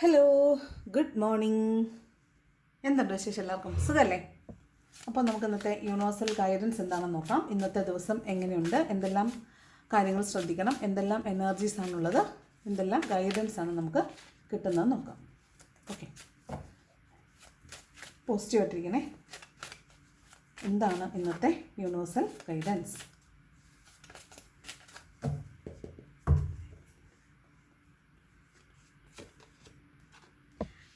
Hello good morning എന്തുണ്ട് വിശേഷം എല്ലാവർക്കും? സുഖമല്ലേ അപ്പോൾ നമുക്ക് ഇന്നത്തെ യൂണിവേഴ്സൽ ഗൈഡൻസ് എന്താണെന്ന് നോക്കാം. ഇന്നത്തെ ദിവസം എങ്ങനെയുണ്ട്? എന്തെല്ലാം കാര്യങ്ങൾ ശ്രദ്ധിക്കണം? എന്തെല്ലാം എനർജീസ് ആണുള്ളത്? എന്തെല്ലാം ഗൈഡൻസ് ആണ് നമുക്ക് കിട്ടുന്നത് നോക്കാം. ഓക്കെ പോസിറ്റീവ് ആയിട്ടിരിക്കണേ. എന്താണ് ഇന്നത്തെ യൂണിവേഴ്സൽ ഗൈഡൻസ്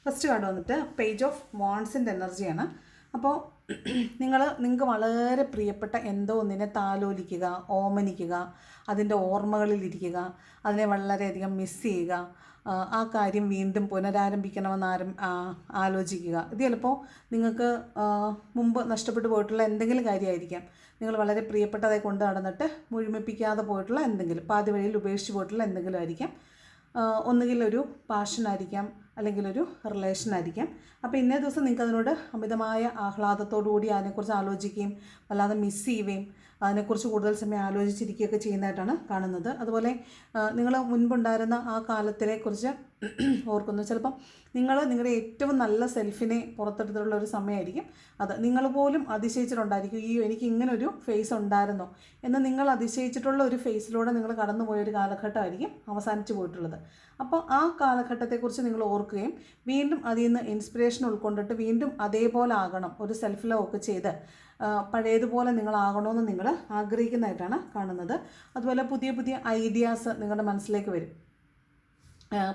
ഫസ്റ്റ് കാർഡ് വന്നിട്ട് പേജ് ഓഫ് വാൺസിന്റെ എനർജിയാണ്. അപ്പോൾ നിങ്ങൾ നിങ്ങൾക്ക് വളരെ പ്രിയപ്പെട്ട എന്തോ ഒന്നിനെ താലോലിക്കുക ഓമനിക്കുക അതിന്റെ ഓർമ്മകളിലിരിക്കുക അതിനെ വളരെയധികം മിസ് ചെയ്യുക ആ, കാര്യം വീണ്ടും പുനരാരംഭിക്കണമെന്ന് ആരം ആലോചിക്കുക. ഇത് ചിലപ്പോൾ നിങ്ങൾക്ക് മുമ്പ് നഷ്ടപ്പെട്ടു പോയിട്ടുള്ള എന്തെങ്കിലും കാര്യമായിരിക്കാം. നിങ്ങൾ വളരെ പ്രിയപ്പെട്ടതായി കൊണ്ട് നടന്നിട്ട് മുഴുമിപ്പിക്കാതെ പോയിട്ടുള്ള എന്തെങ്കിലും പാതി വഴിയിൽ ഉപേക്ഷിച്ച് പോയിട്ടുള്ള എന്തെങ്കിലും ആയിരിക്കാം. ഒന്നുകിൽ ഒരു പാഷനായിരിക്കാം അല്ലെങ്കിൽ ഒരു റിലേഷൻ ആയിരിക്കാം. അപ്പോൾ ഇന്നേ ദിവസം നിങ്ങൾക്ക് അതിനോട് അമിതമായ ആഹ്ലാദത്തോടു കൂടി അതിനെക്കുറിച്ച് ആലോചിക്കുകയും വല്ലാതെ മിസ് ചെയ്യുകയും അതിനെക്കുറിച്ച് കൂടുതൽ സമയം ആലോചിച്ചിരിക്കുകയൊക്കെ ചെയ്യുന്നതായിട്ടാണ് കാണുന്നത്. അതുപോലെ നിങ്ങൾ മുൻപുണ്ടായിരുന്ന ആ കാലത്തിനെ കുറിച്ച് ഓർക്കുന്നു. ചിലപ്പം നിങ്ങൾ നിങ്ങളുടെ ഏറ്റവും നല്ല സെൽഫിനെ പുറത്തെടുത്തിട്ടുള്ള ഒരു സമയമായിരിക്കും അത്. നിങ്ങൾ പോലും അതിശയിച്ചിട്ടുണ്ടായിരിക്കും ഈ എനിക്ക് ഇങ്ങനെ ഒരു ഫേസ് ഉണ്ടായിരുന്നോ? എന്ന് നിങ്ങൾ അതിശയിച്ചിട്ടുള്ള ഒരു ഫേസിലൂടെ നിങ്ങൾ കടന്നുപോയ ഒരു കാലഘട്ടമായിരിക്കും അവസാനിച്ചു പോയിട്ടുള്ളത്. അപ്പോൾ ആ കാലഘട്ടത്തെക്കുറിച്ച് നിങ്ങൾ ഓർക്കുകയും വീണ്ടും അതിൽ നിന്ന് ഇൻസ്പിറേഷൻ ഉൾക്കൊണ്ടിട്ട് വീണ്ടും അതേപോലെ ആകണം ഒരു സെൽഫ് ലവ് ഒക്കെ ചെയ്ത്. പഴയതുപോലെ നിങ്ങളാകണമെന്ന് നിങ്ങൾ ആഗ്രഹിക്കുന്നതായിട്ടാണ് കാണുന്നത്. അതുപോലെ പുതിയ പുതിയ ഐഡിയാസ് നിങ്ങളുടെ മനസ്സിലേക്ക് വരും.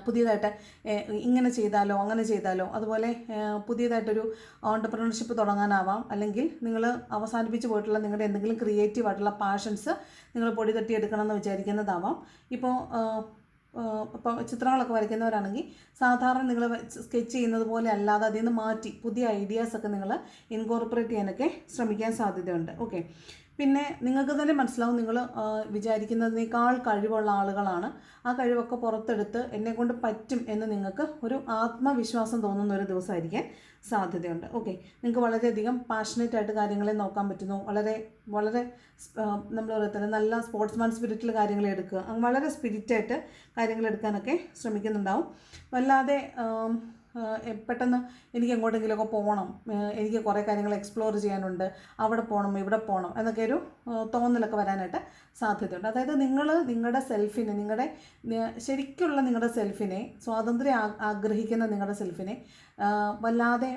പുതിയതായിട്ട് ഇങ്ങനെ ചെയ്താലോ അങ്ങനെ ചെയ്താലോ അതുപോലെ പുതിയതായിട്ടൊരു ഓണ്ടർപ്രണർഷിപ്പ് തുടങ്ങാനാവാം. അല്ലെങ്കിൽ നിങ്ങൾ അവസാനിപ്പിച്ച് പോയിട്ടുള്ള നിങ്ങളുടെ എന്തെങ്കിലും ക്രിയേറ്റീവ് ആയിട്ടുള്ള പാഷൻസ് നിങ്ങൾ പൊടി തട്ടിയെടുക്കണം എന്ന് വിചാരിക്കുന്നതാവാം ഇപ്പോൾ ഇപ്പോൾ ചിത്രങ്ങളൊക്കെ വരയ്ക്കുന്നവരാണെങ്കിൽ സാധാരണ നിങ്ങൾ സ്കെച്ച് ചെയ്യുന്നത് പോലെ അല്ലാതെ അതിൽ നിന്ന് മാറ്റി പുതിയ ഐഡിയാസൊക്കെ നിങ്ങൾ ഇൻകോർപ്പറേറ്റ് ചെയ്യാനൊക്കെ ശ്രമിക്കാൻ സാധ്യതയുണ്ട്. ഓക്കെ. പിന്നെ നിങ്ങൾക്ക് തന്നെ മനസ്സിലാവും നിങ്ങൾ വിചാരിക്കുന്നതിനേക്കാൾ കഴിവുള്ള ആളുകളാണ്. ആ കഴിവൊക്കെ പുറത്തെടുത്ത് എന്നെക്കൊണ്ട് പറ്റും എന്ന് നിങ്ങൾക്ക് ഒരു ആത്മവിശ്വാസം തോന്നുന്ന ഒരു ദിവസമായിരിക്കാൻ സാധ്യതയുണ്ട്. ഓക്കെ നിങ്ങൾക്ക് വളരെയധികം പാഷനേറ്റ് ആയിട്ട് കാര്യങ്ങളെ നോക്കാൻ പറ്റുന്നു. വളരെ വളരെ നമ്മൾ പറയത്തില്ല നല്ല സ്പോർട്സ്മാൻ സ്പിരിറ്റിൽ കാര്യങ്ങൾ എടുക്കുക. വളരെ സ്പിരിറ്റായിട്ട് കാര്യങ്ങൾ എടുക്കാനൊക്കെ ശ്രമിക്കുന്നുണ്ടാവും. വല്ലാതെ പെട്ടെന്ന് എനിക്ക് എങ്ങോട്ടെങ്കിലുമൊക്കെ പോകണം. എനിക്ക് കുറേ കാര്യങ്ങൾ എക്സ്പ്ലോർ ചെയ്യാനുണ്ട്. അവിടെ പോകണം ഇവിടെ പോകണം എന്നൊക്കെ ഒരു തോന്നലൊക്കെ വരാനായിട്ട് സാധ്യതയുണ്ട്. അതായത് നിങ്ങൾ നിങ്ങളുടെ സെൽഫിനെ നിങ്ങളുടെ ശരിക്കുള്ള നിങ്ങളുടെ സെൽഫിനെ സ്വാതന്ത്ര്യം ആഗ്രഹിക്കുന്ന നിങ്ങളുടെ സെൽഫിനെ വല്ലാതെ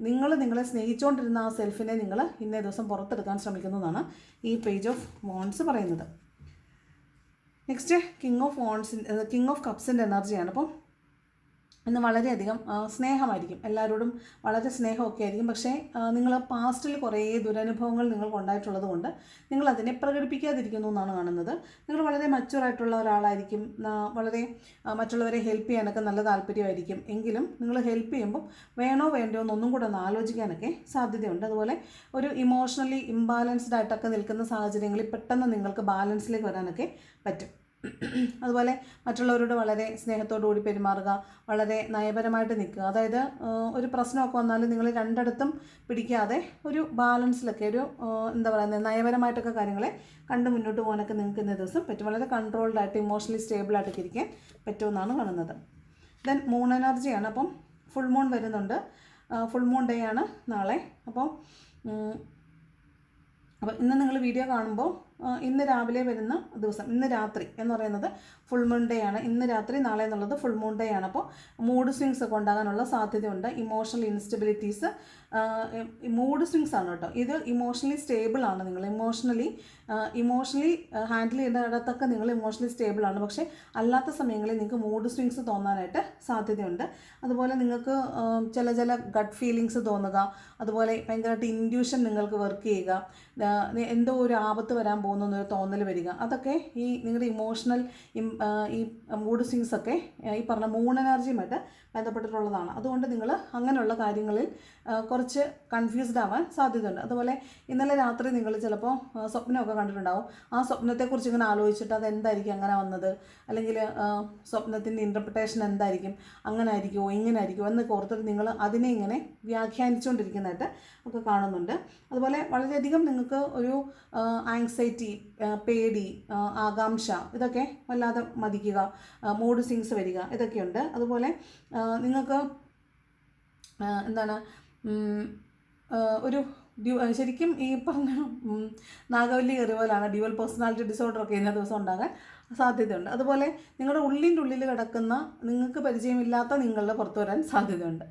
നിങ്ങൾ നിങ്ങളെ സ്നേഹിച്ചുകൊണ്ടിരുന്ന ആ സെൽഫിനെ നിങ്ങൾ ഇന്നേ ദിവസം പുറത്തെടുക്കാൻ ശ്രമിക്കുന്നതാണ് ഈ പേജ് ഓഫ് മോൺസ് പറയുന്നത്. നെക്സ്റ്റ് കിങ് ഓഫ് വോൺസിന്റെ കിങ് ഓഫ് കപ്സിന്റെ എനർജിയാണ് അപ്പം ഇന്ന് വളരെയധികം സ്നേഹമായിരിക്കും. എല്ലാവരോടും വളരെ സ്നേഹമൊക്കെ ആയിരിക്കും. പക്ഷേ നിങ്ങൾ പാസ്റ്റിൽ കുറേ ദുരനുഭവങ്ങൾ നിങ്ങൾക്ക് ഉണ്ടായിട്ടുള്ളത് കൊണ്ട് നിങ്ങൾ അതിനെ പ്രകടിപ്പിക്കാതിരിക്കുന്നു എന്നാണ് കാണുന്നത്. നിങ്ങൾ വളരെ മച്ചുവറായിട്ടുള്ള ഒരാളായിരിക്കും. വളരെ മറ്റുള്ളവരെ ഹെൽപ്പ് ചെയ്യാനൊക്കെ നല്ല താല്പര്യമായിരിക്കും. എങ്കിലും നിങ്ങൾ ഹെൽപ്പ് ചെയ്യുമ്പോൾ വേണോ വേണ്ടോ എന്നൊന്നും കൂടെ ഒന്ന് ആലോചിക്കാനൊക്കെ സാധ്യതയുണ്ട്. അതുപോലെ ഒരു ഇമോഷണലി ഇംബാലൻസ്ഡ് ആയിട്ടൊക്കെ നിൽക്കുന്ന സാഹചര്യങ്ങളിൽ പെട്ടെന്ന് നിങ്ങൾക്ക് ബാലൻസിലേക്ക് വരാനൊക്കെ പറ്റും. അതുപോലെ മറ്റുള്ളവരോട് വളരെ സ്നേഹത്തോടു കൂടി പെരുമാറുക വളരെ നയപരമായിട്ട് നിൽക്കുക. അതായത് ഒരു പ്രശ്നമൊക്കെ വന്നാലും നിങ്ങൾ രണ്ടിടത്തും പിടിക്കാതെ ഒരു ബാലൻസിലൊക്കെ ഒരു എന്താ പറയുന്നത് നയപരമായിട്ടൊക്കെ കാര്യങ്ങളെ കണ്ട് മുന്നോട്ട് പോകാനൊക്കെ നിങ്ങൾക്ക് ഇന്നേ ദിവസം പറ്റും. വളരെ കൺട്രോൾഡ് ആയിട്ട് ഇമോഷണലി ആയിട്ട് ഇരിക്കാൻ പറ്റുമെന്നാണ് കാണുന്നത് ദെൻ മൂൺ എനർജിയാണ് അപ്പം ഫുൾ മൂൺ വരുന്നുണ്ട്. ഫുൾ മൂൺ ഡേ ആണ് നാളെ. അപ്പം അപ്പം ഇന്ന് നിങ്ങൾ വീഡിയോ കാണുമ്പോൾ ഇന്ന് രാവിലെ വരുന്ന ദിവസം ഇന്ന് രാത്രി എന്ന് പറയുന്നത് ഫുൾ മൂൺ ഡേ ആണ്. ഇന്ന് രാത്രി നാളെ എന്നുള്ളത് ഫുൾ മൂൺ ഡേ ആണ്. അപ്പോൾ മൂഡ് സ്വിങ്സ് ഒക്കെ ഉണ്ടാകാനുള്ള സാധ്യതയുണ്ട്. ഇമോഷണൽ ഇൻസ്റ്റബിലിറ്റീസ് മൂഡ് സ്വിങ്സ് ആണ് കേട്ടോ. ഇത് ഇമോഷണലി സ്റ്റേബിൾ ആണ് നിങ്ങൾ. ഇമോഷണലി ഇമോഷണലി ഹാൻഡിൽ ചെയ്യേണ്ടതൊക്കെ നിങ്ങൾ ഇമോഷണലി സ്റ്റേബിൾ ആണ്. പക്ഷേ അല്ലാത്ത സമയങ്ങളിൽ നിങ്ങൾക്ക് മൂഡ് സ്വിങ്സ് തോന്നാനായിട്ട് സാധ്യതയുണ്ട്. അതുപോലെ നിങ്ങൾക്ക് ചില ചില ഗട്ട് ഫീലിങ്സ് തോന്നുക. അതുപോലെ ഭയങ്കരമായിട്ട് ഇൻഡ്യൂഷൻ നിങ്ങൾക്ക് വർക്ക് ചെയ്യുക. എന്തോ ഒരു ആപത്ത് വരാൻ പോകുന്നു എന്നൊരു തോന്നൽ വരിക. അതൊക്കെ ഈ നിങ്ങളുടെ ഇമോഷണൽ ഈ മൂഡ് സ്വിങ്സ് ഒക്കെ ഈ പറഞ്ഞ മൂൺ എനർജിയുമായിട്ട് ബന്ധപ്പെട്ടിട്ടുള്ളതാണ്. അതുകൊണ്ട് നിങ്ങൾ അങ്ങനെയുള്ള കാര്യങ്ങളിൽ കുറച്ച് കൺഫ്യൂസ്ഡ് ആവാൻ സാധ്യതയുണ്ട്. അതുപോലെ ഇന്നലെ രാത്രി നിങ്ങൾ ചിലപ്പോൾ സ്വപ്നമൊക്കെ കണ്ടിട്ടുണ്ടാവും. ആ സ്വപ്നത്തെക്കുറിച്ച് ഇങ്ങനെ ആലോചിച്ചിട്ട് അത് എന്തായിരിക്കും അങ്ങനെ വന്നത്? അല്ലെങ്കിൽ സ്വപ്നത്തിന്റെ ഇന്റർപ്രിട്ടേഷൻ എന്തായിരിക്കും? അങ്ങനെ ആയിരിക്കുമോ ഇങ്ങനെ ആയിരിക്കുമോ എന്നൊക്കെ ഓർത്തിട്ട് നിങ്ങൾ അതിനെ ഇങ്ങനെ വ്യാഖ്യാനിച്ചുകൊണ്ടിരിക്കുന്നതായിട്ട് ഒക്കെ കാണുന്നുണ്ട്. അതുപോലെ വളരെയധികം നിങ്ങൾക്ക് ഒരു ആങ്സൈറ്റി പേടി ആകാംക്ഷ ഇതൊക്കെ വല്ലാതെ മതിക്കുക മൂഡ് സിങ്സ് വരിക ഇതൊക്കെയുണ്ട്. അതുപോലെ നിങ്ങൾക്ക് എന്താണ് ഒരു ശരിക്കും ഈ പറഞ്ഞ നാഗവല്ലി കയറി പോലാണ് ഡ്യുവൽ പേഴ്സണാലിറ്റി ഡിസോർഡർ ഒക്കെ ഇന്ന ദിവസം ഉണ്ടാകാൻ സാധ്യതയുണ്ട്. അതുപോലെ നിങ്ങളുടെ ഉള്ളിന്റെ ഉള്ളിൽ കിടക്കുന്ന നിങ്ങൾക്ക് പരിചയമില്ലാത്ത നിങ്ങളുടെ പുറത്തു വരാൻ സാധ്യതയുണ്ട്.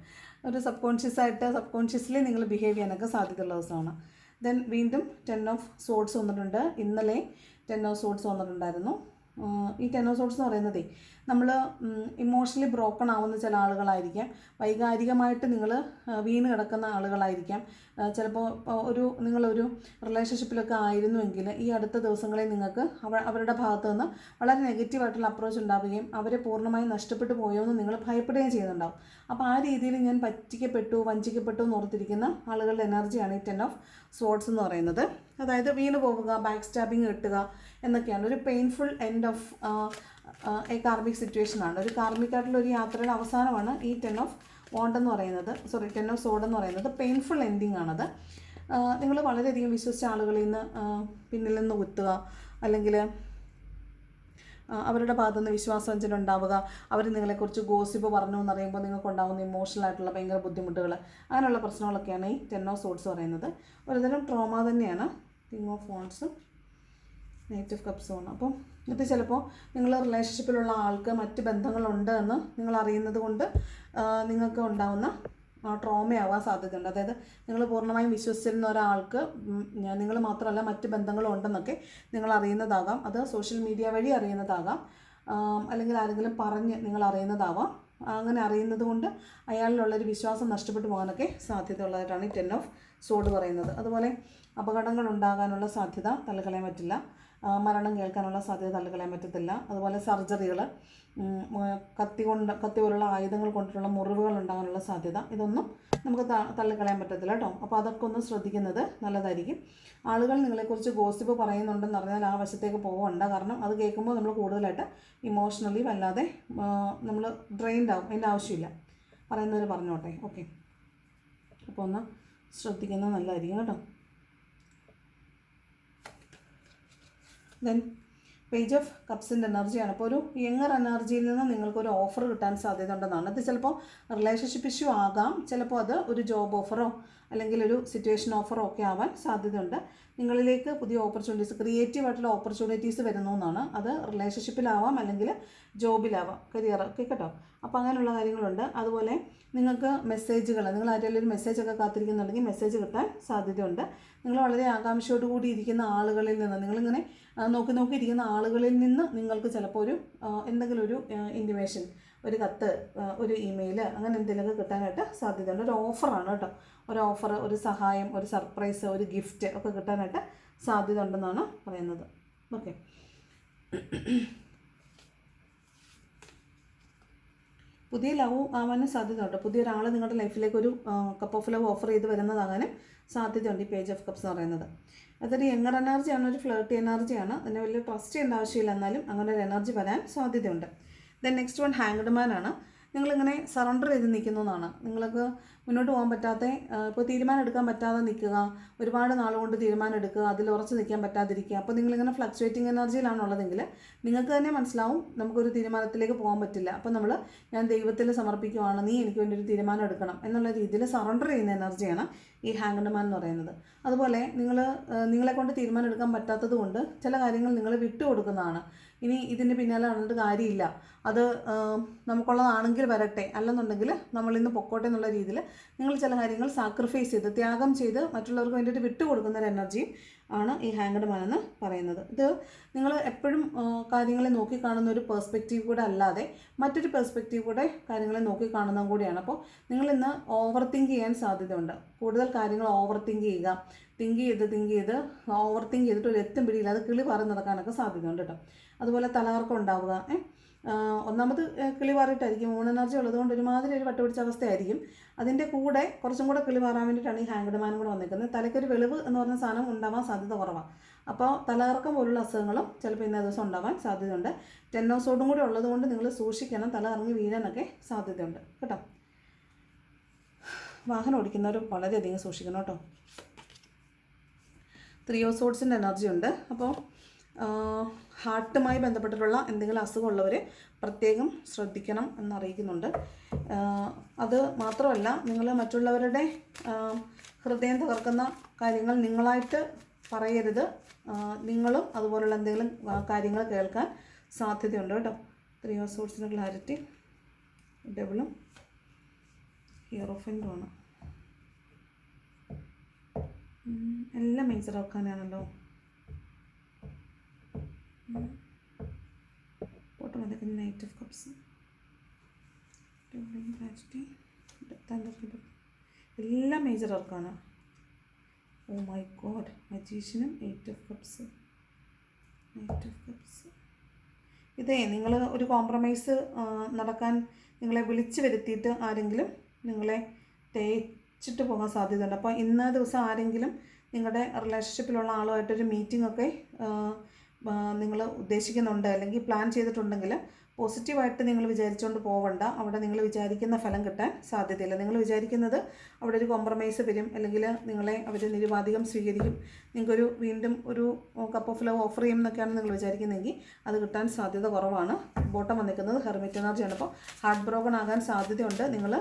ഒരു സബ് കോൺഷ്യസ് ആയിട്ട് സബ് കോൺഷ്യസ്ലി നിങ്ങൾ ബിഹേവ് ചെയ്യാനൊക്കെ സാധ്യതയുള്ള ദിവസമാണ്. ദെൻ വീണ്ടും ടെൻ ഓഫ് സോഡ്സ് വന്നിട്ടുണ്ട്. ഇന്നലെ ടെൻ ഓഫ് സോഡ്സ് വന്നിട്ടുണ്ടായിരുന്നു. ഈ ടെൻ ഓഫ് സോഡ്സ് എന്ന് പറയുന്നതേ നമ്മൾ ഇമോഷണലി ബ്രോക്കൺ ആവുന്ന ചില ആളുകളായിരിക്കാം. വൈകാരികമായിട്ട് നിങ്ങൾ വീണ് കിടക്കുന്ന ആളുകളായിരിക്കാം. ചിലപ്പോൾ ഒരു നിങ്ങളൊരു റിലേഷൻഷിപ്പിലൊക്കെ ആയിരുന്നുവെങ്കിൽ ഈ അടുത്ത ദിവസങ്ങളിൽ നിങ്ങൾക്ക് അവ അവരുടെ ഭാഗത്തു നിന്ന് വളരെ നെഗറ്റീവായിട്ടുള്ള അപ്രോച്ച് ഉണ്ടാവുകയും അവരെ പൂർണമായും നഷ്ടപ്പെട്ടു പോയോ എന്ന് നിങ്ങൾ ഭയപ്പെടുകയും ചെയ്യുന്നുണ്ടാവും. അപ്പോൾ ആ രീതിയിൽ ഞാൻ പറ്റിക്കപ്പെട്ടു വഞ്ചിക്കപ്പെട്ടു എന്ന് ഓർത്തിരിക്കുന്ന ആളുകളുടെ എനർജിയാണ് ഈ ടെൻ ഓഫ് സ്പോർട്സ് എന്ന് പറയുന്നത്. അതായത് വീണ് പോവുക ബാക്ക് സ്റ്റാബിങ് കിട്ടുക എന്നൊക്കെയാണ്. ഒരു painful end of a karmic സിറ്റുവേഷനാണ് ഒരു കാർമിക്കായിട്ടുള്ള ഒരു യാത്രയുടെ അവസാനമാണ് ഈ ടെൻ ഓഫ് വോണ്ട് എന്ന് പറയുന്നത്. സോറി ടെൻ ഓഫ് സോഡ് എന്ന് പറയുന്നത്. പെയിൻഫുൾ എൻഡിങ് ആണത്. നിങ്ങൾ വളരെയധികം വിശ്വസിച്ച ആളുകളിൽ നിന്ന് പിന്നിൽ നിന്ന് കുത്തുക. അല്ലെങ്കിൽ അവരുടെ ഭാഗത്തു നിന്ന് വിശ്വാസവഞ്ചന ഉണ്ടാവുക. അവർ നിങ്ങളെക്കുറിച്ച് ഗോസിപ്പ് പറഞ്ഞു എന്ന് എന്നറിയുമ്പോൾ നിങ്ങൾക്ക് ഉണ്ടാകുന്ന ഇമോഷണൽ ആയിട്ടുള്ള ഭയങ്കര ബുദ്ധിമുട്ടുകൾ അങ്ങനെയുള്ള പ്രശ്നങ്ങളൊക്കെയാണ് ഈ ടെൻ ഓഫ് സോഡ്സ് പറയുന്നത്. ഒരുതരം ട്രോമ തന്നെയാണ്. കിങ് ഓഫ് ഫോൺസും നൈറ്റ് ഓഫ് ആണ് അപ്പം ഇത് ചിലപ്പോൾ നിങ്ങൾ റിലേഷൻഷിപ്പിലുള്ള ആൾക്ക് മറ്റ് ബന്ധങ്ങളുണ്ട് എന്ന് നിങ്ങൾ അറിയുന്നത് കൊണ്ട് നിങ്ങൾക്ക് ഉണ്ടാവുന്ന ട്രോമയാവാൻ സാധ്യതയുണ്ട്. അതായത് നിങ്ങൾ പൂർണമായും വിശ്വസിച്ചിരുന്ന ഒരാൾക്ക് നിങ്ങൾ മാത്രമല്ല മറ്റ് ബന്ധങ്ങളും ഉണ്ടെന്നൊക്കെ നിങ്ങൾ അറിയുന്നതാകാം. അത് സോഷ്യൽ മീഡിയ വഴി അറിയുന്നതാകാം. അല്ലെങ്കിൽ ആരെങ്കിലും പറഞ്ഞ് നിങ്ങൾ അറിയുന്നതാവാം. അങ്ങനെ അറിയുന്നത് കൊണ്ട് അയാളിലുള്ളൊരു വിശ്വാസം നഷ്ടപ്പെട്ടു പോകാനൊക്കെ സാധ്യതയുള്ളതായിട്ടാണ് ഈ ടെൻ ഓഫ് സോഡ് പറയുന്നത്. അതുപോലെ അപകടങ്ങൾ ഉണ്ടാകാനുള്ള സാധ്യത തള്ളിക്കളയാൻ പറ്റില്ല മരണം കേൾക്കാനുള്ള സാധ്യത തള്ളിക്കളയാൻ പറ്റത്തില്ല അതുപോലെ സർജറികൾ കത്തി കൊണ്ട് കത്തി പോലുള്ള ആയുധങ്ങൾ കൊണ്ടിട്ടുള്ള മുറിവുകൾ ഉണ്ടാകാനുള്ള സാധ്യത ഇതൊന്നും നമുക്ക് തള്ളിക്കളയാൻ പറ്റത്തില്ല കേട്ടോ അപ്പോൾ അതൊക്കെ ഒന്ന് ശ്രദ്ധിക്കുന്നത് നല്ലതായിരിക്കും. ആളുകൾ നിങ്ങളെക്കുറിച്ച് ഗോസിപ്പ് പറയുന്നുണ്ടെന്ന് പറഞ്ഞാൽ ആ വശത്തേക്ക് പോകണ്ട കാരണം അത് കേൾക്കുമ്പോൾ നമ്മൾ കൂടുതലായിട്ട് ഇമോഷണലി വല്ലാതെ നമ്മൾ ഡ്രെയിൻഡ് ആവും. അതിന്റെ ആവശ്യമില്ല. പറയുന്നവർ പറഞ്ഞോട്ടെ. ഓക്കെ. അപ്പോൾ ഒന്ന് ശ്രദ്ധിക്കുന്നത് നല്ലതായിരിക്കും കേട്ടോ. ദെൻ പേജ് ഓഫ് കപ്സിന്റെ എനർജിയാണ് അപ്പോൾ ഒരു യങ്ങർ എനർജിയിൽ നിന്ന് നിങ്ങൾക്കൊരു ഓഫർ കിട്ടാൻ സാധ്യത ഉണ്ടെന്നാണ് അത് ചിലപ്പോൾ റിലേഷൻഷിപ്പ് ഇഷ്യൂ ആകാം. ചിലപ്പോൾ അത് ഒരു ജോബ് ഓഫറോ അല്ലെങ്കിൽ ഒരു സിറ്റുവേഷൻ ഓഫറോ ഒക്കെ ആവാൻ സാധ്യതയുണ്ട്. നിങ്ങളിലേക്ക് പുതിയ ഓപ്പർച്യൂണിറ്റീസ് ക്രിയേറ്റീവ് ആയിട്ടുള്ള ഓപ്പർച്യൂണിറ്റീസ് വരുന്നു എന്നാണ്. അത് റിലേഷൻഷിപ്പിലാവാം അല്ലെങ്കിൽ ജോബിലാവാം കരിയർ ഒക്കെ കേട്ടോ അപ്പോൾ അങ്ങനെയുള്ള കാര്യങ്ങളുണ്ട്. അതുപോലെ നിങ്ങൾക്ക് മെസ്സേജുകൾ നിങ്ങൾ ആരെങ്കിലും ഒരു മെസ്സേജ് ഒക്കെ കാത്തിരിക്കുന്നുണ്ടെങ്കിൽ മെസ്സേജ് കിട്ടാൻ സാധ്യതയുണ്ട്. നിങ്ങൾ വളരെ ആകാംക്ഷയോട് കൂടി ഇരിക്കുന്ന ആളുകളിൽ നിന്ന് നിങ്ങളിങ്ങനെ നോക്കി നോക്കി ഇരിക്കുന്ന ആളുകളിൽ നിന്ന് നിങ്ങൾക്ക് ചിലപ്പോൾ ഒരു എന്തെങ്കിലും ഒരു ഇന്റിമേഷൻ ഒരു കത്ത് ഒരു ഇമെയിൽ അങ്ങനെ എന്തെങ്കിലുമൊക്കെ കിട്ടാനായിട്ട് സാധ്യതയുണ്ട്. ഒരു ഓഫറാണ് കേട്ടോ. ഒരു ഓഫർ ഒരു സഹായം ഒരു സർപ്രൈസ് ഒരു ഗിഫ്റ്റ് ഒക്കെ കിട്ടാനായിട്ട് സാധ്യത ഉണ്ടെന്നാണ് പറയുന്നത്. ഓക്കെ പുതിയ ലവ് ആവാനും സാധ്യതയുണ്ട്. പുതിയ ഒരാൾ നിങ്ങളുടെ ലൈഫിലേക്ക് ഒരു കപ്പ് ഓഫ് ലവ് ഓഫർ ചെയ്ത് വരുന്നതാകാനും സാധ്യതയുണ്ട് ഈ പേജ് ഓഫ് കപ്സ് എന്ന് പറയുന്നത്. അതൊരു യങ്ങർ എനർജിയാണ് ഒരു ഫ്ലേർട്ടി എനർജിയാണ് അതിനെ വലിയ ട്രസ്റ്റ് ചെയ്യേണ്ട ആവശ്യമില്ല എന്നാലും അങ്ങനെ ഒരു എനർജി വരാൻ സാധ്യതയുണ്ട്. Then next one hanged man ആണ്. നിങ്ങളിങ്ങനെ സറണ്ടർ ചെയ്ത് നിൽക്കുന്നു എന്നാണ് നിങ്ങൾക്ക് മുന്നോട്ട് പോകാൻ പറ്റാത്ത ഇപ്പോൾ തീരുമാനം എടുക്കാൻ പറ്റാതെ നിൽക്കുക ഒരുപാട് നാൾ കൊണ്ട് തീരുമാനം എടുക്കുക അതിൽ ഉറച്ചു നിൽക്കാൻ പറ്റാതിരിക്കുക. അപ്പോൾ നിങ്ങളിങ്ങനെ ഫ്ലക്ച്വേറ്റിംഗ് എനർജിയിലാണുള്ളതെങ്കിൽ നിങ്ങൾക്ക് തന്നെ മനസ്സിലാവും നമുക്കൊരു തീരുമാനത്തിലേക്ക് പോകാൻ പറ്റില്ല. അപ്പോൾ നമ്മൾ ഞാൻ ദൈവത്തിൽ സമർപ്പിക്കുവാണ് നീ എനിക്ക് വേണ്ടി ഒരു തീരുമാനം എടുക്കണം എന്നുള്ള രീതിയിൽ സറണ്ടർ ചെയ്യുന്ന എനർജിയാണ് ഈ ഹാങ്കഡ്മാൻ എന്ന് പറയുന്നത്. അതുപോലെ നിങ്ങൾ നിങ്ങളെ കൊണ്ട് തീരുമാനം എടുക്കാൻ പറ്റാത്തത് കൊണ്ട് ചില കാര്യങ്ങൾ നിങ്ങൾ വിട്ടുകൊടുക്കുന്നതാണ്. ഇനി ഇതിന്റെ പിന്നാലെ നടന്നിട്ട് കാര്യമില്ല. അത് നമുക്കുള്ളതാണെങ്കിൽ വരട്ടെ. അല്ലെന്നുണ്ടെങ്കിൽ നമ്മൾ ഇന്ന് പൊക്കോട്ടെ എന്നുള്ള രീതിയിൽ നിങ്ങൾ ചില കാര്യങ്ങൾ സാക്രിഫൈസ് ചെയ്ത് ത്യാഗം ചെയ്ത് മറ്റുള്ളവർക്ക് വേണ്ടിയിട്ട് വിട്ടുകൊടുക്കുന്ന ഒരു എനർജിയും ആണ് ഈ ഹാങ്ഡ് മാൻ എന്ന് പറയുന്നത്. ഇത് നിങ്ങൾ എപ്പോഴും കാര്യങ്ങളെ നോക്കിക്കാണുന്ന ഒരു പെർസ്പെക്റ്റീവ് കൂടെ അല്ലാതെ മറ്റൊരു പെർസ്പെക്റ്റീവ് കൂടെ കാര്യങ്ങളെ നോക്കിക്കാണുന്നതും കൂടിയാണ്. അപ്പോൾ നിങ്ങൾ ഇന്ന് ഓവർ തിങ്ക് ചെയ്യാൻ സാധ്യതയുണ്ട്. കൂടുതൽ കാര്യങ്ങൾ ഓവർ തിങ്ക് ചെയ്യുക. തിങ്ക് ചെയ്ത് തിങ്ക് ചെയ്ത് ഓവർ തിങ്ക് ചെയ്തിട്ട് ഒരു എത്തും പിടിയില്ല. അത് കിളി പറഞ്ഞ് നടക്കാനൊക്കെ സാധ്യതയുണ്ട് കേട്ടോ. അതുപോലെ തലകർക്കം ഉണ്ടാവുക ഒന്നാമത് കിളി പാറിയിട്ടായിരിക്കും മൂൺ എനർജി ഉള്ളതുകൊണ്ട് ഒരുമാതിരി ഒരു വട്ടുപിടിച്ച അവസ്ഥയായിരിക്കും. അതിന്റെ കൂടെ കുറച്ചും കൂടെ കിളി മാറാൻ വേണ്ടിയിട്ടാണ് ഈ ഹാങ്കഡ്മാനും കൂടെ വന്നിരിക്കുന്നത്. തലയ്ക്കൊരു വെളിവ് എന്ന് പറഞ്ഞ സാധനം ഉണ്ടാവാൻ സാധ്യത കുറവാണ് അപ്പോൾ തലകറക്കം പോലുള്ള അസുഖങ്ങളും ചിലപ്പോൾ ഇന്ന ദിവസം ഉണ്ടാവാൻ സാധ്യതയുണ്ട്. ടെന്നോസോഡും കൂടി ഉള്ളതുകൊണ്ട് നിങ്ങൾ സൂക്ഷിക്കണം തല ഇറങ്ങി വീഴാനൊക്കെ സാധ്യതയുണ്ട്. കേട്ടോ? വാഹനം ഓടിക്കുന്നവർ വളരെയധികം സൂക്ഷിക്കണം കേട്ടോ. ത്രീ ഓഫ് സോഡ്സിന്റെ എനർജി ഉണ്ട്. അപ്പോൾ ഹാർട്ടുമായി ബന്ധപ്പെട്ടിട്ടുള്ള എന്തെങ്കിലും അസുഖമുള്ളവർ പ്രത്യേകം ശ്രദ്ധിക്കണം എന്നറിയിക്കുന്നുണ്ട്. അത് മാത്രമല്ല നിങ്ങൾ മറ്റുള്ളവരുടെ ഹൃദയം തകർക്കുന്ന കാര്യങ്ങൾ നിങ്ങളായിട്ട് പറയരുത്. നിങ്ങളും അതുപോലുള്ള എന്തെങ്കിലും കാര്യങ്ങൾ കേൾക്കാൻ സാധ്യതയുണ്ട് കേട്ടോ. ത്രീ സോഴ്സിന് ക്ലാരിറ്റി ഡബിളും ഹീറോഫിന്റും ആണ്. ഉം, എല്ലാം മേജർ നൈറ്റ് ഓഫ് കപ്സ് എല്ലാം മേജർ ആർക്കാണ്? Oh my god മജീഷ്യനും eight of cups eight of cups ഇതേ നിങ്ങൾ ഒരു കോംപ്രമൈസ് നടക്കാൻ നിങ്ങളെ വിളിച്ചു വരുത്തിയിട്ട് ആരെങ്കിലും നിങ്ങളെ തേച്ചിട്ട് പോകാൻ സാധ്യതയുണ്ട്. അപ്പോൾ ഇന്ന ദിവസം ആരെങ്കിലും നിങ്ങളുടെ റിലേഷൻഷിപ്പിലുള്ള ആളുമായിട്ടൊരു മീറ്റിംഗ് ഒക്കെ നിങ്ങൾ ഉദ്ദേശിക്കുന്നുണ്ട് അല്ലെങ്കിൽ പ്ലാൻ ചെയ്തിട്ടുണ്ടെങ്കിൽ പോസിറ്റീവായിട്ട് നിങ്ങൾ വിചാരിച്ചുകൊണ്ട് പോവണ്ട. അവിടെ നിങ്ങൾ വിചാരിക്കുന്ന ഫലം കിട്ടാൻ സാധ്യതയില്ല. നിങ്ങൾ വിചാരിക്കുന്നത് അവിടെ ഒരു കോംപ്രമൈസ് വരും അല്ലെങ്കിൽ നിങ്ങളെ അവർ നിരുപാധികം സ്വീകരിക്കും. നിങ്ങൾക്കൊരു വീണ്ടും ഒരു കപ്പ് ഓഫ് ലവ് ഓഫർ ചെയ്യും എന്നൊക്കെയാണ് നിങ്ങൾ വിചാരിക്കുന്നതെങ്കിൽ അത് കിട്ടാൻ സാധ്യത കുറവാണ്. ബോട്ടം വന്നിരിക്കുന്നത് ഹെർമിറ്റ് എനർജിയാണ് അപ്പോൾ ഹാർട്ട് ബ്രോക്കൺ ആകാൻ സാധ്യതയുണ്ട്. നിങ്ങൾ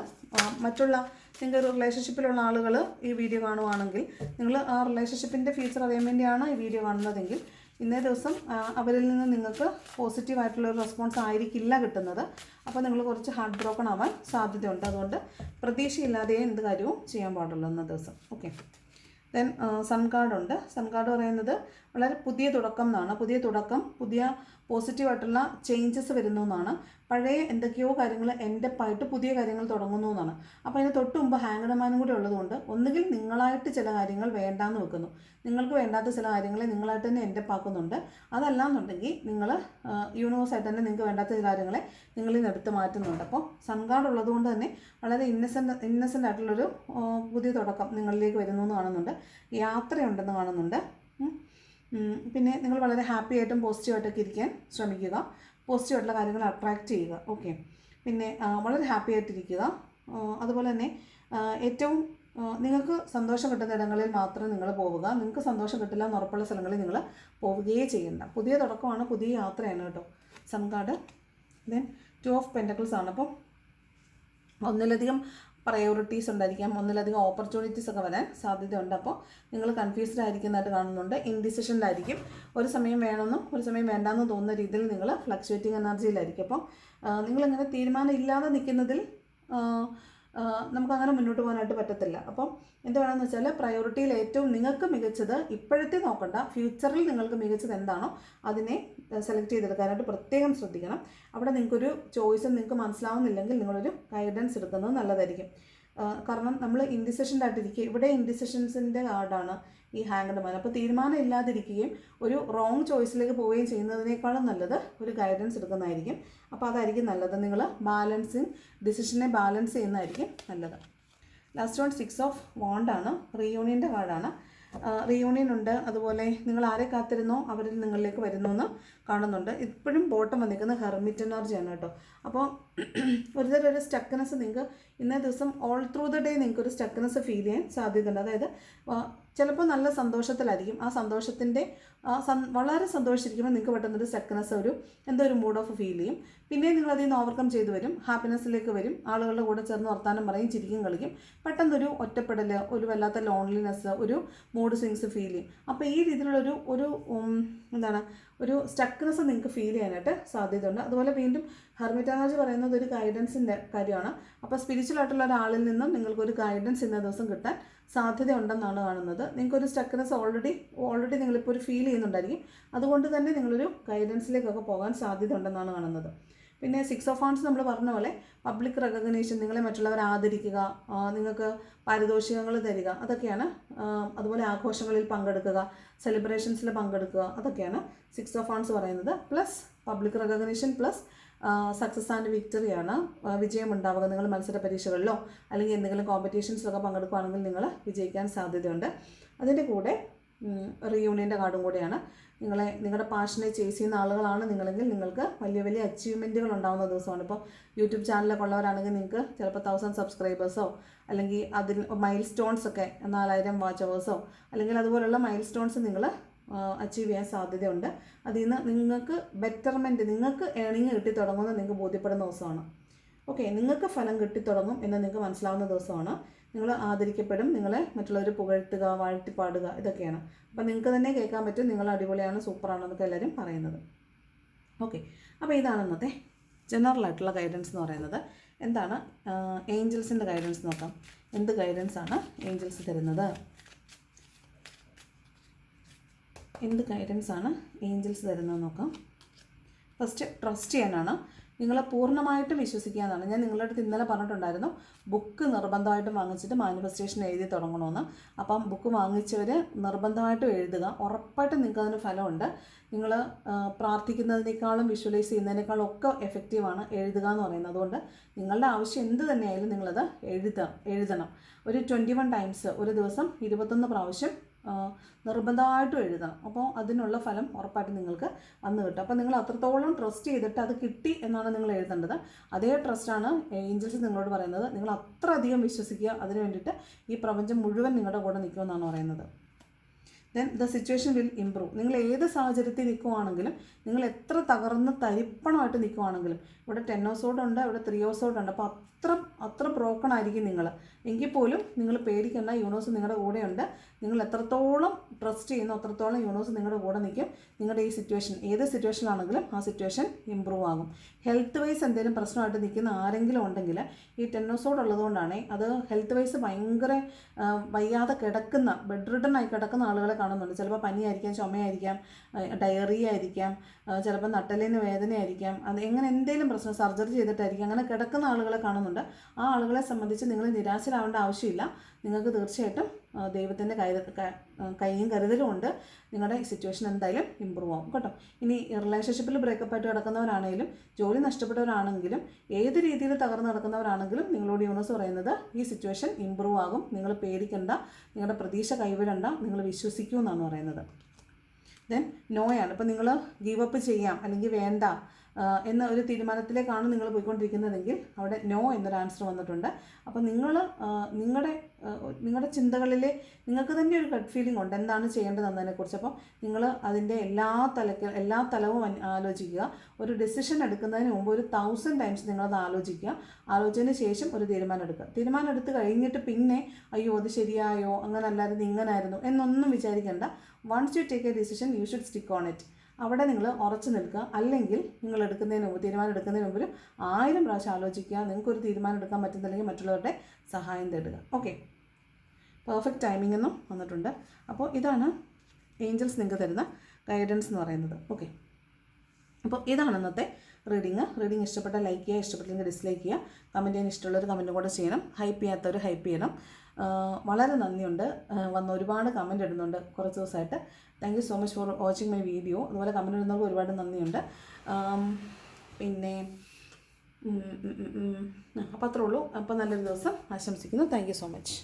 മറ്റുള്ള നിങ്ങൾക്ക് ഒരു റിലേഷൻഷിപ്പിലുള്ള ആളുകൾ ഈ വീഡിയോ കാണുവാണെങ്കിൽ നിങ്ങൾ ആ റിലേഷൻഷിപ്പിന്റെ ഫ്യൂച്ചർ അറിയാൻ വേണ്ടിയാണ് ഈ വീഡിയോ കാണുന്നതെങ്കിൽ ഇന്നേ ദിവസം അവരിൽ നിന്ന് നിങ്ങൾക്ക് പോസിറ്റീവായിട്ടുള്ള ഒരു റെസ്പോൺസ് ആയിരിക്കില്ല കിട്ടുന്നത്. അപ്പോൾ നിങ്ങൾ കുറച്ച് ഹാർട്ട് ബ്രോക്കൺ ആവാൻ സാധ്യതയുണ്ട്. അതുകൊണ്ട് പ്രതീക്ഷയില്ലാതെ എന്ത് കാര്യവും ചെയ്യാൻ പാടുള്ളൂ ഇന്നേ ദിവസം. ഓക്കെ ദെൻ സൺ കാർഡ് ഉണ്ട്. സൺ കാർഡ് പറയുന്നത് വളരെ പുതിയ തുടക്കം എന്നാണ്. പുതിയ തുടക്കം പുതിയ പോസിറ്റീവായിട്ടുള്ള ചേഞ്ചസ് വരുന്നു എന്നാണ്. പഴയ എന്തൊക്കെയോ കാര്യങ്ങൾ എന്റെ ആയിട്ട് പുതിയ കാര്യങ്ങൾ തുടങ്ങുന്നു എന്നാണ്. അപ്പോൾ അതിന് തൊട്ട് മുമ്പ് ഹാങ്ങഡമാനും കൂടി ഉള്ളതുകൊണ്ട് ഒന്നുകിൽ നിങ്ങളായിട്ട് ചില കാര്യങ്ങൾ വേണ്ടാന്ന് വെക്കുന്നു. നിങ്ങൾക്ക് വേണ്ടാത്ത ചില കാര്യങ്ങളെ നിങ്ങളായിട്ട് തന്നെ എന്റെ ആക്കുന്നുണ്ട് അതല്ലാന്നുണ്ടെങ്കിൽ നിങ്ങൾ യൂണിവേഴ്സായിട്ട് തന്നെ നിങ്ങൾക്ക് വേണ്ടാത്ത ചില കാര്യങ്ങളെ നിങ്ങളിൽ നിന്ന് എടുത്ത് മാറ്റുന്നുണ്ട്. അപ്പോൾ സൺഗാർഡ് ഉള്ളതുകൊണ്ട് തന്നെ വളരെ ഇന്നസെന്റ് ഇന്നസെന്റ് ആയിട്ടുള്ളൊരു പുതിയ തുടക്കം നിങ്ങളിലേക്ക് വരുന്നു എന്ന് കാണുന്നുണ്ട്. യാത്രയുണ്ടെന്ന് കാണുന്നുണ്ട്. പിന്നെ നിങ്ങൾ വളരെ ഹാപ്പി ആയിട്ടും പോസിറ്റീവായിട്ടൊക്കെ ഇരിക്കാൻ ശ്രമിക്കുക. പോസിറ്റീവായിട്ടുള്ള കാര്യങ്ങൾ അട്രാക്റ്റ് ചെയ്യുക. ഓക്കെ പിന്നെ വളരെ ഹാപ്പി ആയിട്ടിരിക്കുക. അതുപോലെ തന്നെ ഏറ്റവും നിങ്ങൾക്ക് സന്തോഷം കിട്ടുന്ന ഇടങ്ങളിൽ മാത്രം നിങ്ങൾ പോവുക. നിങ്ങൾക്ക് സന്തോഷം കിട്ടില്ല എന്ന് ഉറപ്പുള്ള സ്ഥലങ്ങളിൽ നിങ്ങൾ പോവുകയേ ചെയ്യണ്ട. പുതിയ തുടക്കമാണ് പുതിയ യാത്രയാണ് കേട്ടോ. സംഘാട് ദെൻ ടു ഓഫ് പെന്റക്കിൾസ് ആണ്. അപ്പം ഒന്നിലധികം പ്രയോറിറ്റീസ് ഉണ്ടായിരിക്കാം. ഒന്നിലധികം ഓപ്പർച്യൂണിറ്റീസ് ഒക്കെ വരാൻ സാധ്യതയുണ്ട്. അപ്പോൾ നിങ്ങൾ കൺഫ്യൂസ്ഡ് ആയിരിക്കുന്നതായിട്ട് കാണുന്നുണ്ട്. ഇൻഡിസിഷനിലായിരിക്കും ഒരു സമയം വേണമെന്നും ഒരു സമയം വേണ്ടാന്നും തോന്നുന്ന രീതിയിൽ നിങ്ങൾ ഫ്ലക്ച്വേറ്റിംഗ് എനർജിയിലായിരിക്കും അപ്പോൾ നിങ്ങളിങ്ങനെ തീരുമാനം ഇല്ലാതെ നിൽക്കുന്നതിൽ നമുക്കങ്ങനെ മുന്നോട്ട് പോകാനായിട്ട് പറ്റത്തില്ല. അപ്പം എന്താണെന്ന് വെച്ചാൽ പ്രയോറിറ്റിയിൽ ഏറ്റവും നിങ്ങൾക്ക് മികച്ചത് ഇപ്പോഴത്തെ നോക്കണ്ട ഫ്യൂച്ചറിൽ നിങ്ങൾക്ക് മികച്ചത് എന്താണോ അതിനെ സെലക്ട് ചെയ്തെടുക്കാനായിട്ട് പ്രത്യേകം ശ്രദ്ധിക്കണം. അവിടെ നിങ്ങൾക്കൊരു ചോയ്സ് നിങ്ങൾക്ക് മനസ്സിലാവുന്നില്ലെങ്കിൽ നിങ്ങളൊരു ഗൈഡൻസ് എടുക്കുന്നത് നല്ലതായിരിക്കും. കാരണം നമ്മൾ ഇൻഡിസിഷന്റെ ആയിട്ടിരിക്കുക ഇവിടെ ഇൻഡിസിഷൻസിന്റെ കാർഡാണ്. ഈ ഹാങ്ഡ് മാൻ അപ്പോൾ തീരുമാനം ഇല്ലാതിരിക്കുകയും ഒരു റോങ് ചോയ്സിലേക്ക് പോവുകയും ചെയ്യുന്നതിനേക്കാളും നല്ലത് ഒരു ഗൈഡൻസ് എടുക്കുന്നതായിരിക്കും. അപ്പോൾ അതായിരിക്കും നല്ലത്. നിങ്ങൾ ബാലൻസിങ് ഡിസിഷനെ ബാലൻസ് ചെയ്യുന്നതായിരിക്കും നല്ലത്. ലാസ്റ്റ് വൺ സിക്സ് ഓഫ് വാണ്ടാണ് റീയൂണിയന്റെ കാർഡാണ് റീയൂണിയൻ ഉണ്ട്. അതുപോലെ നിങ്ങൾ ആരെ കാത്തിരുന്നോ? അവരിൽ നിങ്ങളിലേക്ക് വരുന്നു എന്ന് കാണുന്നുണ്ട്. ഇപ്പോഴും ബോട്ടം വന്നിരിക്കുന്നത് ഹെർമിറ്റ് എനർജിയാണ് കേട്ടോ. അപ്പോൾ ഒരുതരം ഒരു സ്റ്റക്കനസ് നിങ്ങൾക്ക് ഇന്നേ ദിവസം ഓൾ ത്രൂ ദ ഡേ നിങ്ങൾക്ക് ഒരു സ്റ്റക്നെസ് ഫീൽ ചെയ്യാൻ സാധ്യതയുണ്ട്. അതായത് ചിലപ്പോൾ നല്ല സന്തോഷത്തിലായിരിക്കും. ആ സന്തോഷത്തിന്റെ വളരെ സന്തോഷിച്ചിരിക്കുമ്പോൾ നിങ്ങൾക്ക് പെട്ടെന്നൊരു സ്റ്റക്നെസ് ഒരു എന്തോ ഒരു മൂഡ് ഓഫ് ഫീൽ ചെയ്യും. പിന്നെ നിങ്ങൾ അതിൽ നിന്ന് ഓവർകം ചെയ്ത് വരും. ഹാപ്പിനെസ്സിലേക്ക് വരും. ആളുകളുടെ കൂടെ ചേർന്ന് വർത്താനം പറയും ചിരിക്കും കളിക്കും. പെട്ടെന്നൊരു ഒറ്റപ്പെടൽ ഒരു വല്ലാത്ത ലോൺലിനെസ് ഒരു മൂഡ് സ്വിങ്സ് ഫീൽ ചെയ്യും. അപ്പോൾ ഈ രീതിയിലുള്ളൊരു ഒരു എന്താണ് ഒരു സ്റ്റക്നെസ് നിങ്ങൾക്ക് ഫീൽ ചെയ്യാനായിട്ട് സാധ്യതയുണ്ട്. അതുപോലെ വീണ്ടും ഹെർമിറ്റാനാജ് പറയുന്നത് ഒരു ഗൈഡൻസിന്റെ കാര്യമാണ്. അപ്പോൾ സ്പിരിച്വൽ ആയിട്ടുള്ള ഒരാളിൽ നിന്നും നിങ്ങൾക്കൊരു ഗൈഡൻസ് ഇന്ന ദിവസം കിട്ടാൻ സാധ്യതയുണ്ടെന്നാണ് കാണുന്നത്. നിങ്ങൾക്കൊരു സ്റ്റക്നെസ് ഓൾറെഡി ഓൾറെഡി നിങ്ങളിപ്പോൾ ഒരു ഫീൽ ചെയ്യുന്നുണ്ടായിരിക്കും. അതുകൊണ്ട് തന്നെ നിങ്ങളൊരു ഗൈഡൻസിലേക്കൊക്കെ പോകാൻ സാധ്യത ഉണ്ടെന്നാണ് കാണുന്നത്. പിന്നെ സിക്സ് ഓഫ് ആൺസ് നമ്മൾ പറഞ്ഞ പോലെ പബ്ലിക് റെക്കഗ്നേഷൻ നിങ്ങളെ മറ്റുള്ളവർ ആദരിക്കുക നിങ്ങൾക്ക് പാരിതോഷികങ്ങൾ തരിക അതൊക്കെയാണ് അതുപോലെ ആഘോഷങ്ങളിൽ പങ്കെടുക്കുക സെലിബ്രേഷൻസിൽ പങ്കെടുക്കുക അതൊക്കെയാണ് സിക്സ് ഓഫ് ആൺസ് പറയുന്നത്. Plus public recognition plus success and വിക്ടറിയാണ് വിജയം ഉണ്ടാവുക. നിങ്ങൾ മത്സര പരീക്ഷകളിലോ അല്ലെങ്കിൽ എന്തെങ്കിലും കോമ്പറ്റീഷൻസിലൊക്കെ പങ്കെടുക്കുകയാണെങ്കിൽ നിങ്ങൾ വിജയിക്കാൻ സാധ്യതയുണ്ട്. അതിന്റെ കൂടെ റീയൂണിയന്റെ കാർഡും കൂടെയാണ്. നിങ്ങളെ നിങ്ങളുടെ പാഷനെ ചേസ് ചെയ്യുന്ന ആളുകളാണ് നിങ്ങളെങ്കിൽ നിങ്ങൾക്ക് വലിയ വലിയ അച്ചീവ്മെന്റുകൾ ഉണ്ടാകുന്ന ദിവസമാണ്. ഇപ്പോൾ യൂട്യൂബ് ചാനലൊക്കെ ഉള്ളവരാണെങ്കിൽ നിങ്ങൾക്ക് ചിലപ്പോൾ തൗസൻഡ് സബ്സ്ക്രൈബേഴ്സോ അല്ലെങ്കിൽ അതിൽ മൈൽ സ്റ്റോൺസ് ഒക്കെ നാലായിരം വാച്ച് അവേഴ്സോ അല്ലെങ്കിൽ അതുപോലുള്ള മൈൽ സ്റ്റോൺസ് നിങ്ങൾ അച്ചീവ് ചെയ്യാൻ സാധ്യതയുണ്ട്. അതിൽ നിന്ന് നിങ്ങൾക്ക് ബെറ്റർമെന്റ് നിങ്ങൾക്ക് ഏണിങ് കിട്ടി നിങ്ങൾക്ക് ബോധ്യപ്പെടുന്ന ദിവസമാണ്. ഓക്കെ നിങ്ങൾക്ക് ഫലം കിട്ടിത്തുടങ്ങും എന്ന് നിങ്ങൾക്ക് മനസ്സിലാവുന്ന ദിവസമാണ്. നിങ്ങൾ ആദരിക്കപ്പെടും നിങ്ങളെ മറ്റുള്ളവർ പുകഴ്ത്തുക വാഴ്ത്തിപ്പാടുക ഇതൊക്കെയാണ്. അപ്പം നിങ്ങൾക്ക് തന്നെ കേൾക്കാൻ പറ്റും നിങ്ങൾ അടിപൊളിയാണ് സൂപ്പറാണ് സൂപ്പറാണെന്നൊക്കെ എല്ലാവരും പറയുന്നത്. ഓക്കെ അപ്പോൾ ഇതാണ് ഇന്നത്തെ ജനറൽ ആയിട്ടുള്ള ഗൈഡൻസ് എന്ന് പറയുന്നത്. എന്താണ്? ഏഞ്ചൽസിന്റെ ഗൈഡൻസ് നോക്കാം. എന്ത് ഗൈഡൻസ് ആണ് ഏഞ്ചൽസ് തരുന്നത്? എന്ത് ഗൈഡൻസ് ആണ് ഏഞ്ചൽസ് തരുന്നത് നോക്കാം. ഫസ്റ്റ് ട്രസ്റ്റ് ചെയ്യാനാണ്. നിങ്ങളെ പൂർണമായിട്ടും വിശ്വസിക്കുക എന്നാണ് ഞാൻ നിങ്ങളുടെ അടുത്ത് ഇന്നലെ പറഞ്ഞിട്ടുണ്ടായിരുന്നു ബുക്ക് നിർബന്ധമായിട്ടും വാങ്ങിച്ചിട്ട് മാനിഫെസ്റ്റേഷൻ എഴുതി തുടങ്ങണമെന്ന്. അപ്പം ബുക്ക് വാങ്ങിച്ചവർ നിർബന്ധമായിട്ടും എഴുതുക. ഉറപ്പായിട്ടും നിങ്ങൾക്ക് അതിന് ഫലമുണ്ട്. നിങ്ങൾ പ്രാർത്ഥിക്കുന്നതിനേക്കാളും വിഷ്വലൈസ് ചെയ്യുന്നതിനേക്കാളും ഒക്കെ എഫക്റ്റീവാണ് എഴുതുക എന്ന് പറയുന്നത്. അതുകൊണ്ട് നിങ്ങളുടെ ആവശ്യം എന്ത് തന്നെയായാലും നിങ്ങളത് എഴുതുക എഴുതണം. ഒരു ട്വന്റി വൺ ടൈംസ് ഒരു ദിവസം ഇരുപത്തൊന്ന് പ്രാവശ്യം നിർബന്ധമായിട്ടും എഴുതാം അപ്പോൾ അതിനുള്ള ഫലം ഉറപ്പായിട്ടും നിങ്ങൾക്ക് വന്ന് കിട്ടും. അപ്പോൾ നിങ്ങൾ അത്രത്തോളം ട്രസ്റ്റ് ചെയ്തിട്ട് അത് കിട്ടി എന്നാണ് നിങ്ങൾ എഴുതേണ്ടത്. അതേ ട്രസ്റ്റാണ് ഏഞ്ചൽസ് നിങ്ങളോട് പറയുന്നത്. നിങ്ങൾ അത്ര അധികം വിശ്വസിക്കുക. അതിന് വേണ്ടിയിട്ട് ഈ പ്രപഞ്ചം മുഴുവൻ നിങ്ങളുടെ കൂടെ നിൽക്കുമെന്നാണ് പറയുന്നത്. Then the situation will improve നിങ്ങൾ ഏത് സാഹചര്യത്തിൽ നിൽക്കുവാണെങ്കിലും നിങ്ങൾ എത്ര തകർന്ന് തരിപ്പണമായിട്ട് നിൽക്കുവാണെങ്കിലും ഇവിടെ ടെൻ ഉണ്ട് ഇവിടെ ത്രീ ഉണ്ട് അപ്പോൾ അത്ര അത്ര ബ്രോക്കൺ ആയിരിക്കും നിങ്ങൾ എങ്കിൽ പോലും നിങ്ങൾ പേടിക്കേണ്ട യൂണോസ് നിങ്ങളുടെ കൂടെ ഉണ്ട് നിങ്ങൾ എത്രത്തോളം ട്രസ്റ്റ് ചെയ്യുന്നു അത്രത്തോളം യൂണോസ് നിങ്ങളുടെ കൂടെ നിൽക്കും. നിങ്ങളുടെ ഈ സിറ്റുവേഷൻ ഏത് സിറ്റുവേഷനാണെങ്കിലും ആ സിറ്റുവേഷൻ ഇമ്പ്രൂവ് ആകും. ഹെൽത്ത് വൈസ് എന്തെങ്കിലും പ്രശ്നമായിട്ട് നിൽക്കുന്ന ആരെങ്കിലും ഉണ്ടെങ്കിൽ ഈ ടെന്നോസോഡ് ഉള്ളതുകൊണ്ടാണ് അത് ഹെൽത്ത് വൈസ് ഭയങ്കര വയ്യാതെ കിടക്കുന്ന ബെഡ് റിഡൺ ആയി കിടക്കുന്ന ആളുകളെ കാണുന്നുണ്ട്. ചിലപ്പോൾ പനിയായിരിക്കാം ചുമയായിരിക്കാം ഡയറിയ ആയിരിക്കാം ചിലപ്പോൾ നട്ടലിന് വേദനയായിരിക്കാം അത് എങ്ങനെ എന്തെങ്കിലും പ്രശ്നം സർജറി ചെയ്തിട്ടായിരിക്കും അങ്ങനെ കിടക്കുന്ന ആളുകളെ കാണുന്നുണ്ട്. ആ ആളുകളെ സംബന്ധിച്ച് നിങ്ങൾ നിരാശരാവേണ്ട ആവശ്യമില്ല. നിങ്ങൾക്ക് തീർച്ചയായിട്ടും ദൈവത്തിന്റെ കൈ കൈയും കരുതലും ഉണ്ട്. നിങ്ങളുടെ സിറ്റുവേഷൻ എന്തായാലും ഇമ്പ്രൂവ് ആവും. കേട്ടോ. ഇനി റിലേഷൻഷിപ്പിൽ ബ്രേക്കപ്പ് ആയിട്ട് കിടക്കുന്നവരാണെങ്കിലും ജോലി നഷ്ടപ്പെട്ടവരാണെങ്കിലും ഏത് രീതിയിൽ തകർന്ന് കിടക്കുന്നവരാണെങ്കിലും നിങ്ങളോട് യൂണിവേഴ്സ് പറയുന്നത് ഈ സിറ്റുവേഷൻ ഇമ്പ്രൂവ് ആകും. നിങ്ങൾ പേടിക്കണ്ട. നിങ്ങളുടെ പ്രതീക്ഷ കൈവിടണ്ട. നിങ്ങൾ വിശ്വസിക്കൂ എന്നാണ് പറയുന്നത്. ദെൻ നോയാണ് ഇപ്പം നിങ്ങൾ ഗീവപ്പ് ചെയ്യാം. അല്ലെങ്കിൽ വേണ്ട. എന്ന ഒരു തീരുമാനത്തിലേക്കാണ് നിങ്ങൾ പോയിക്കൊണ്ടിരിക്കുന്നതെങ്കിൽ അവിടെ നോ എന്നൊരു ആൻസർ വന്നിട്ടുണ്ട്. അപ്പോൾ നിങ്ങൾ നിങ്ങളുടെ നിങ്ങളുടെ ചിന്തകളിൽ നിങ്ങൾക്ക് തന്നെ ഒരു ഗഡ് ഫീലിംഗ് ഉണ്ട്. എന്താണ് ചെയ്യേണ്ടത് എന്നതിനെക്കുറിച്ച് അപ്പോൾ നിങ്ങൾ അതിന്റെ എല്ലാ തലക്ക് എല്ലാ തലവും ആലോചിക്കുക. ഒരു ഡെസിഷൻ എടുക്കുന്നതിന് മുമ്പ് ഒരു തൗസൻഡ് ടൈംസ് നിങ്ങളത് ആലോചിക്കുക. ആലോചനയ്ക്ക് ശേഷം ഒരു തീരുമാനം എടുക്കുക. തീരുമാനം എടുത്ത് കഴിഞ്ഞിട്ട് പിന്നെ അയ്യോ അത് ശരിയായോ? അങ്ങനെ അല്ലായിരുന്നു ഇങ്ങനായിരുന്നു? എന്നൊന്നും വിചാരിക്കേണ്ട. Once you take a decision you should stick on it അവിടെ നിങ്ങൾ ഉറച്ചു നിൽക്കുക. അല്ലെങ്കിൽ നിങ്ങൾ എടുക്കുന്നതിന് മുമ്പ് തീരുമാനം എടുക്കുന്നതിന് മുമ്പിൽ ആയിരം പ്രാവശ്യം ആലോചിക്കുക. നിങ്ങൾക്കൊരു തീരുമാനം എടുക്കാൻ പറ്റുന്നില്ലെങ്കിൽ മറ്റുള്ളവരുടെ സഹായം തേടുക. ഓക്കെ പെർഫെക്റ്റ് ടൈമിംഗ് എന്നും വന്നിട്ടുണ്ട്. അപ്പോൾ ഇതാണ് ഏഞ്ചൽസ് നിങ്ങൾക്ക് തരുന്ന ഗൈഡൻസ് എന്ന് പറയുന്നത്. ഓക്കെ അപ്പോൾ ഇതാണ് ഇന്നത്തെ റീഡിങ് റീഡിങ് ഇഷ്ടപ്പെട്ട ലൈക്ക് ചെയ്യുക. ഇഷ്ടപ്പെട്ടില്ലെങ്കിൽ ഡിസ്ലൈക്ക് ചെയ്യുക. കമന്റ് ചെയ്യാൻ ഇഷ്ടമുള്ളൊരു കമന്റും കൂടെ ചെയ്യണം. ഹൈപ്പ് ചെയ്യാത്തവർ ഹൈപ്പ് ചെയ്യണം. വളരെ നന്ദിയുണ്ട്. വന്ന് ഒരുപാട് കമന്റ് ഇടുന്നുണ്ട് കുറച്ച് ദിവസമായിട്ട്. Thank you so much for watching my video അതുപോലെ കമന്റ് ഇടുന്നവർക്ക് ഒരുപാട് നന്ദിയുണ്ട്. പിന്നെ അപ്പോൾ അത്രേ ഉള്ളൂ. അപ്പോൾ നല്ലൊരു ദിവസം. ആശംസിക്കുന്നു. Thank so much